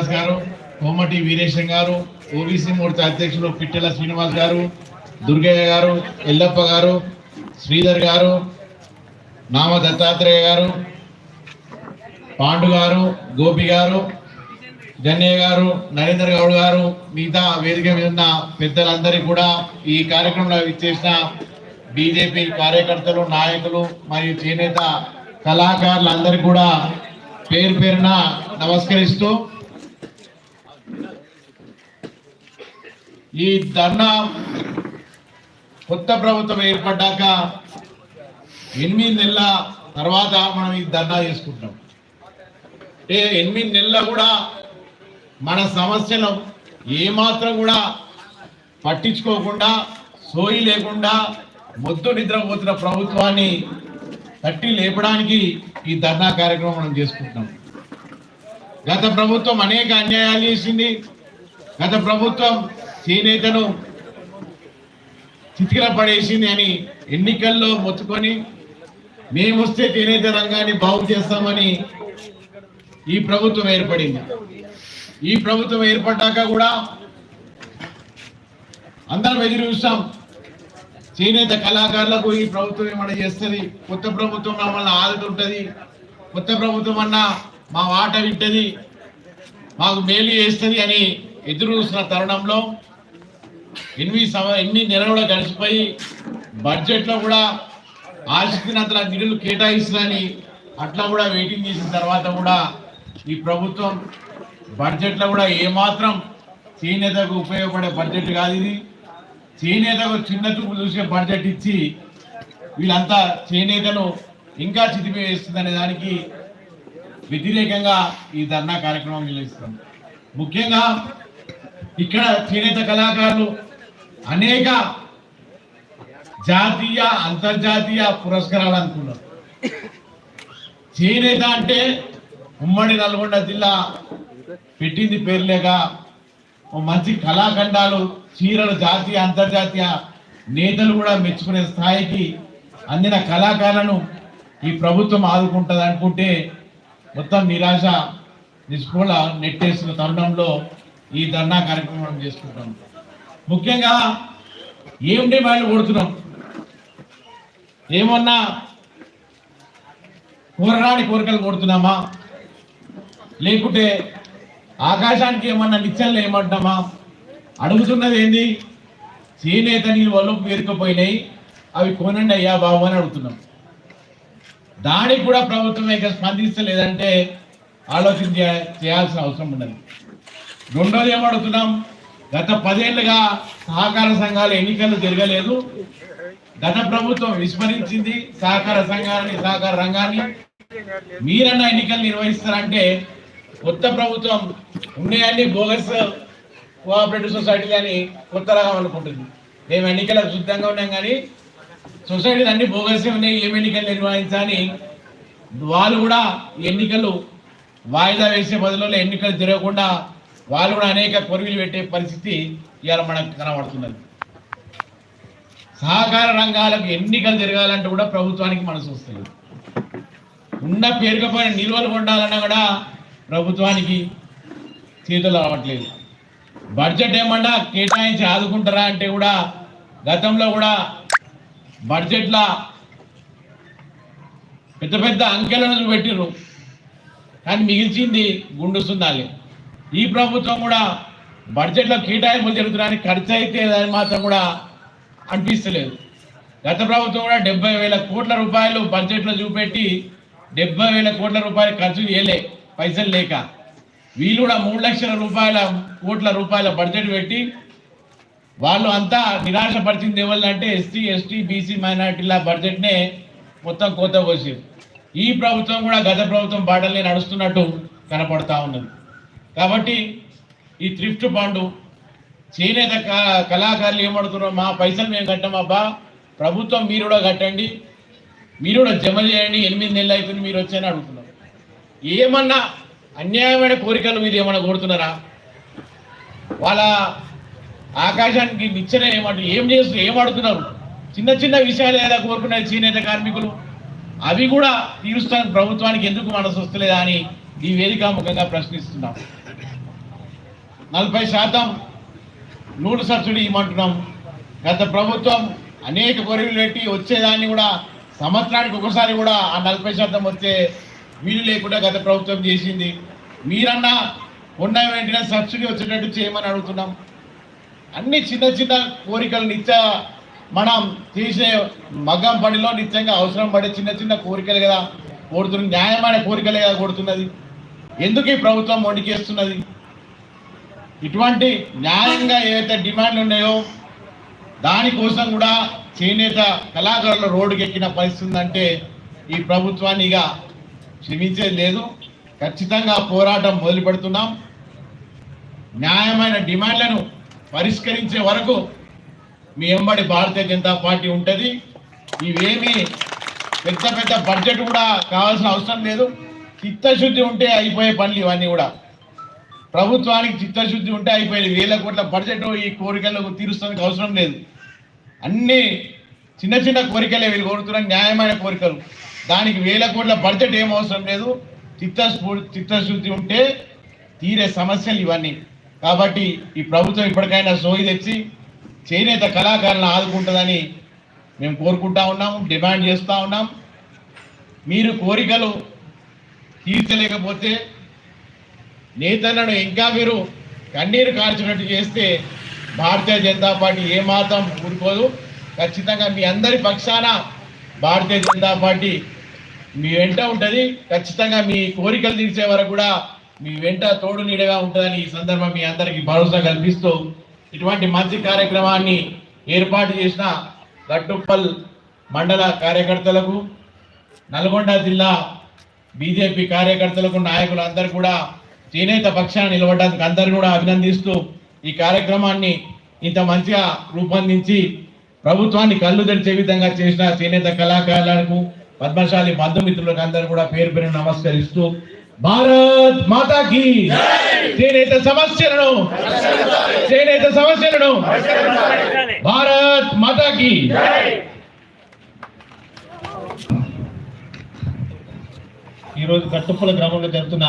శ్రీనివాస్ గారు కోమటి వీరేశం గారు ఓబీసీ మోర్చా అధ్యక్షులు పిట్టెల శ్రీనివాస్ గారు దుర్గయ్య గారు ఎల్లప్ప గారు శ్రీధర్ గారు నామ దత్తాత్రేయ గారు పాండు గారు గోపి గారు గన్నయ్య గారు నరేంద్ర గౌడ్ గారు మిగతా వేదిక మీద ఉన్న పెద్దలందరికీ కూడా ఈ కార్యక్రమంలో ఇచ్చేసిన బీజేపీ కార్యకర్తలు నాయకులు మరియు చేనేత కళాకారులందరికీ కూడా పేరు పేరున నమస్కరిస్తూ ఈ ధర్నా కొత్త ప్రభుత్వం ఏర్పడ్డాక ఎనిమిది నెలల తర్వాత మనం ఈ ధర్నా చేసుకుంటాం అంటే ఎనిమిది నెలల కూడా మన సమస్యలు ఏమాత్రం కూడా పట్టించుకోకుండా సోయి లేకుండా మొద్దు నిద్రపోతున్న ప్రభుత్వాన్ని తట్టి లేపడానికి ఈ ధర్నా కార్యక్రమం మనం చేసుకుంటున్నాం. గత ప్రభుత్వం అనేక అన్యాయాలు చేసింది. గత ప్రభుత్వం చేనేతను చితికిల పడేసింది అని ఎన్నికల్లో మొత్తుకొని మేము వస్తే చేనేత రంగాన్ని బాగు చేస్తామని ఈ ప్రభుత్వం ఏర్పడింది. ఈ ప్రభుత్వం ఏర్పడ్డాక కూడా అందరం ఎదురు చూస్తాం. చేనేత కళాకారులకు ఈ ప్రభుత్వం ఏమన్నా చేస్తుంది? కొత్త ప్రభుత్వం మమ్మల్ని ఆదుతుంటుంది కొత్త ప్రభుత్వం అన్నా మా ఆట వింటది. మాకు మేలు చేస్తుంది అని ఎదురు చూస్తున్న తరుణంలో ఎనిమిది సమ ఎనిమిది నెలలు కూడా గడిచిపోయి బడ్జెట్లో కూడా ఆశిస్తున్నంత నిధులు కేటాయిస్తుందని అట్లా కూడా వెయిటింగ్ చేసిన తర్వాత కూడా ఈ ప్రభుత్వం బడ్జెట్లో కూడా ఏమాత్రం చేనేతకు ఉపయోగపడే బడ్జెట్ కాదు ఇది. చేనేతకు చిన్న చూపు చూసే బడ్జెట్ ఇచ్చి వీళ్ళంతా చేనేతను ఇంకా చితిపి వేస్తుందనే దానికి వ్యతిరేకంగా ఈ ధర్నా కార్యక్రమం నిర్వహిస్తాం ముఖ్యంగా ఇక్కడ చేనేత కళాకారులు అనేక జాతీయ అంతర్జాతీయ పురస్కారాలు అనుకున్నారు చేనేత అంటే ఉమ్మడి నల్గొండ జిల్లా పెట్టింది పేర్లేక ఓ మంచి కళాఖండాలు చీరలు జాతీయ అంతర్జాతీయ నేతలు కూడా మెచ్చుకునే స్థాయికి అందిన కళాకారులను ఈ ప్రభుత్వం ఆదుకుంటుంది అనుకుంటే మొత్తం నిరాశ నిస్కూల నెట్టేసిన తరుణంలో ఈ ధర్నా కార్యక్రమం చేసుకుంటాం. ముఖ్యంగా ఏం డిమాండ్లు కొడుతున్నాం. ఏమన్నా కోరరాని కోరికలు కొడుతున్నామా లేకుంటే ఆకాశానికి ఏమన్నా నిత్యంలో ఏమంటామా? అడుగుతున్నది ఏంది? చేనేత నీళ్ళు వల్ల పేరుకుపోయినాయి. అవి కొనండి అయ్యా బాబు అని అడుగుతున్నాం. దానికి కూడా ప్రభుత్వం ఇక స్పందిస్తలేదంటే ఆలోచన చేయాల్సిన అవసరం ఉన్నది రెండోది ఏమడుగుతున్నాం గత పదేళ్ళుగా సహకార సంఘాల ఎన్నికలు జరగలేదు. గత ప్రభుత్వం విస్మరించింది సహకార సంఘాన్ని సహకార రంగాన్ని. మీరన్న ఎన్నికలు నిర్వహిస్తారంటే కొత్త ప్రభుత్వం ఉన్నాయన్ని బోగస్ కోఆపరేటివ్ సొసైటీ అని కొత్త రకం అనుకుంటుంది. మేము ఎన్నికలకు సిద్ధంగా ఉన్నాం కానీ సొసైటీలు అన్ని బోగసే ఉన్నాయి. ఏం ఎన్నికలు నిర్వహించాలని వాళ్ళు కూడా ఎన్నికలు వాయిదా వేసే బదులు ఎన్నికలు జరగకుండా వాళ్ళు కూడా అనేక కొరుగులు పెట్టే పరిస్థితి ఇవాళ మనకు కనబడుతున్నది. సహకార రంగాలకు ఎన్నికలు జరగాలంటే కూడా ప్రభుత్వానికి మనసు వస్తుంది ఉన్న పేరుకపోయిన నిల్వలు ఉండాలన్నా కూడా ప్రభుత్వానికి చేతులు రావట్లేదు. బడ్జెట్ ఏమన్నా కేటాయించి ఆదుకుంటారా అంటే కూడా గతంలో కూడా బడ్జెట్ల పెద్ద పెద్ద అంకెలను పెట్టిరు కానీ మిగిల్చింది గుండు సున్నాలే. ఈ ప్రభుత్వం కూడా బడ్జెట్లో కేటాయింపులు జరుగుతున్నాయని ఖర్చు అయితే అది మాత్రం కూడా అనిపిస్తలేదు. గత ప్రభుత్వం కూడా డెబ్బై వేల కోట్ల రూపాయలు బడ్జెట్లో చూపెట్టి డెబ్బై వేల కోట్ల రూపాయలు ఖర్చు చేయలే పైసలు లేక. వీళ్ళు కూడా మూడు లక్షల రూపాయల కోట్ల రూపాయల బడ్జెట్ పెట్టి వాళ్ళు అంతా నిరాశపరిచింది ఎవరంటే ఎస్సీ ఎస్టీ బీసీ మైనార్టీల బడ్జెట్నే మొత్తం కోత పోసి ఈ ప్రభుత్వం కూడా గత ప్రభుత్వం బాటలే నడుస్తున్నట్టు కనపడతా ఉన్నది. కాబట్టి ఈ థ్రిఫ్ట్ ఫండ్ చేనేత క- కళాకారులు ఏమడుతున్నారు మా పైసలు మేము కట్టమబ్బా ప్రభుత్వం మీరు కూడా కట్టండి. మీరు కూడా జమ చేయండి. ఎనిమిది నెలలు అవుతుంది మీరు వచ్చని అడుగుతున్నారు. ఏమన్నా అన్యాయమైన కోరికలు మీరు ఏమన్నా కోరుతున్నారా? వాళ్ళ ఆకాశానికి నిచ్చెన ఏమంటారు ఏం చేస్తున్నారు ఏమడుతున్నారు చిన్న చిన్న విషయాలు ఏదో కోరుకున్నారు చేనేత కార్మికులు? అవి కూడా తీరుస్తాను ప్రభుత్వానికి ఎందుకు మనసు వస్తలేదా అని ఈ వేదిక ముఖంగా ప్రశ్నిస్తున్నాం. నలభై శాతం నూనె సబ్సిడీ ఇవ్వమంటున్నాం గత ప్రభుత్వం అనేక గొరవలు పెట్టి వచ్చేదాన్ని కూడా సంవత్సరానికి ఒకసారి కూడా ఆ నలభై శాతం వచ్చే వీలు లేకుండా గత ప్రభుత్వం చేసింది. మీరన్నా ఉన్న వెంటనే సబ్సిడీ వచ్చేటట్టు చేయమని అడుగుతున్నాం. అన్ని చిన్న చిన్న కోరికలు నిత్య మనం చేసే మగ్గం పనిలో నిత్యంగా అవసరం పడే చిన్న చిన్న కోరికలు కదా కోరుతున్న న్యాయమైన కోరికలే కదా కొడుతున్నది ఎందుకు ఈ ప్రభుత్వం మొండికేస్తున్నది? ఇటువంటి న్యాయంగా ఏవైతే డిమాండ్లు ఉన్నాయో దానికోసం కూడా చేనేత కళాకారులు రోడ్డుకి ఎక్కిన పరిస్థితి ఉందంటే ఈ ప్రభుత్వాన్ని ఇక క్షమించేది లేదు. ఖచ్చితంగా పోరాటం మొదలు పెడుతున్నాం. న్యాయమైన డిమాండ్లను పరిష్కరించే వరకు మీ ఎంబడి భారతీయ జనతా పార్టీ ఉంటుంది. ఇవేమి పెద్ద పెద్ద బడ్జెట్ కూడా కావాల్సిన అవసరం లేదు. చిత్తశుద్ధి ఉంటే అయిపోయే పనులు ఇవన్నీ కూడా. ప్రభుత్వానికి చిత్తశుద్ధి ఉంటే అయిపోయింది. వేల కోట్ల బడ్జెట్ ఈ కోరికలు తీరుస్తానికి అవసరం లేదు. అన్ని చిన్న చిన్న కోరికలే వీళ్ళు కోరుతున్న న్యాయమైన కోరికలు. దానికి వేల కోట్ల బడ్జెట్ ఏం అవసరం లేదు. చిత్తస్ఫూ చిత్తశుద్ధి ఉంటే తీరే సమస్యలు ఇవన్నీ. కాబట్టి ఈ ప్రభుత్వం ఇప్పటికైనా సోయి తెచ్చి చేనేత కళాకారులను ఆదుకుంటుందని మేము కోరుకుంటా ఉన్నాం డిమాండ్ చేస్తూ ఉన్నాం. మీరు కోరికలు తీర్చలేకపోతే నేతలను ఇంకా మీరు కన్నీరు కార్చినట్టు చేస్తే భారతీయ జనతా పార్టీ ఏమాత్రం ఊరుకోదు. ఖచ్చితంగా మీ అందరి పక్షాన భారతీయ జనతా పార్టీ మీ వెంట ఉంటుంది. ఖచ్చితంగా మీ కోరికలు తీర్చే వరకు కూడా మీ వెంట తోడు నీడగా ఉంటుందని ఈ సందర్భం మీ అందరికీ భరోసా కల్పిస్తూ ఇటువంటి మంచి కార్యక్రమాన్ని ఏర్పాటు చేసిన గట్టుప్పల్ మండల కార్యకర్తలకు నల్గొండ జిల్లా బీజేపీ కార్యకర్తలకు నాయకులందరూ కూడా చేనేత పక్షాన్ని నిలబడడానికి అందరు కూడా అభినందిస్తూ ఈ కార్యక్రమాన్ని ఇంత మంచిగా రూపొందించి ప్రభుత్వాన్ని కళ్ళు తెరిచే విధంగా చేసిన చేనేత కళాకారులకు పద్మశాలి బంధుమిత్రులకు అందరూ కూడా పేరు పేరు నమస్కరిస్తూ భారత్ మాతాకి చేనేత సమస్యలను చేనేత సమస్యలను భారత్ మాతాకి. ఈరోజు కట్టుప్పల గ్రామంలో జరుగుతున్న